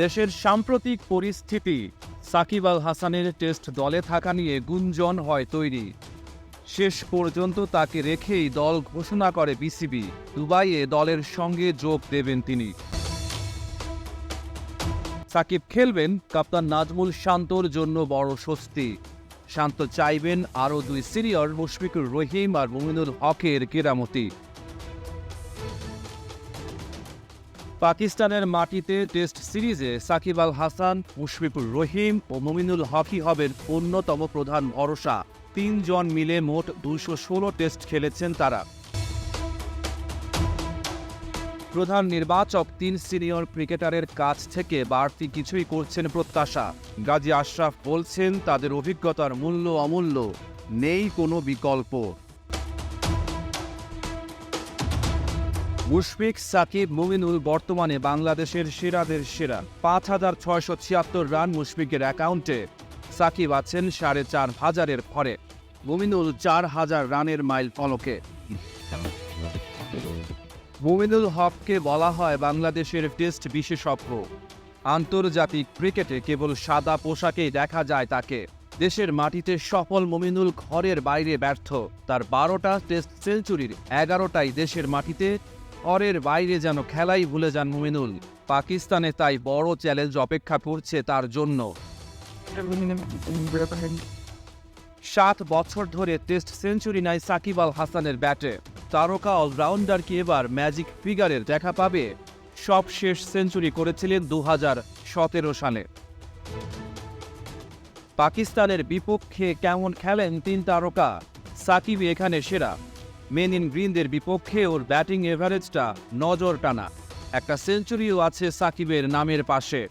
দেশের সাম্প্রতিক পরিস্থিতি। সাকিব আল হাসানের টেস্ট দলে থাকা নিয়ে গুঞ্জন হয় তৈরি। শেষ পর্যন্ত তাকে রেখেই দল ঘোষণা করে বিসিবি। দুবাইয়ে দলের সঙ্গে যোগ দেবেন তিনি। সাকিব খেলবেন, কাপ্তান নাজমুল শান্তর জন্য বড় স্বস্তি। শান্ত চাইবেন আরও দুই সিনিয়র মুশফিকুর রহিম আর মুমিনুল হকের কেরামতি। পাকিস্তানের মাটিতে টেস্ট সিরিজে সাকিব আল হাসান, মুশফিকুর রহিম ও মমিনুল হকি হবেন অন্যতম প্রধান ভরসা। তিনজন মিলে মোট দুশো ষোলো টেস্ট খেলেছেন তারা। প্রধান নির্বাচক তিন সিনিয়র ক্রিকেটারের কাছ থেকে বাড়তি কিছুই করছেন প্রত্যাশা। গাজী আশরাফ বলছেন, তাদের অভিজ্ঞতার মূল্য অমূল্য, নেই কোনো বিকল্প। মুশফিক, সাকিব, মুমিনুল বর্তমানে বাংলাদেশের সেরাদের সেরা। পাঁচ হাজার ছয়শো ছিয়াত্তর রান মুশফিকের অ্যাকাউন্টে। সাকিব আছেন সাড়ে চার হাজারের ঘরে। মুমিনুল চার হাজার রানের মাইল ফলকে। মুমিনুল হককে বলা হয় বাংলাদেশের টেস্ট বিশেষজ্ঞ। আন্তর্জাতিক ক্রিকেটে কেবল সাদা পোশাকেই দেখা যায় তাকে। দেশের মাটিতে সফল মুমিনুল ঘরের বাইরে ব্যর্থ। তার বারোটা টেস্ট সেঞ্চুরির এগারোটাই দেশের মাটিতে ঘরের বাইরে যেন খেলাই ভুলে যান মুমিনুল। পাকিস্তানে তাই বড় চ্যালেঞ্জ অপেক্ষা করছে তার জন্য। সাত বছর ধরে টেস্ট সেঞ্চুরি নেয় সাকিব আল হাসানের ব্যাটে। তারকা অলরাউন্ডার কি এবার ম্যাজিক ফিগারের দেখা পাবে? সব শেষ সেঞ্চুরি করেছিলেন দু সালে। পাকিস্তানের বিপক্ষে কেমন খেলেন তিন তারকা? সাকিব এখানে সেরা। মেন ইন গ্রিনদের বিপক্ষে ওর ব্যাটিং এভারেজটা নজর টানা। একটা সেঞ্চুরিও আছে সাকিবের নামের পাশে।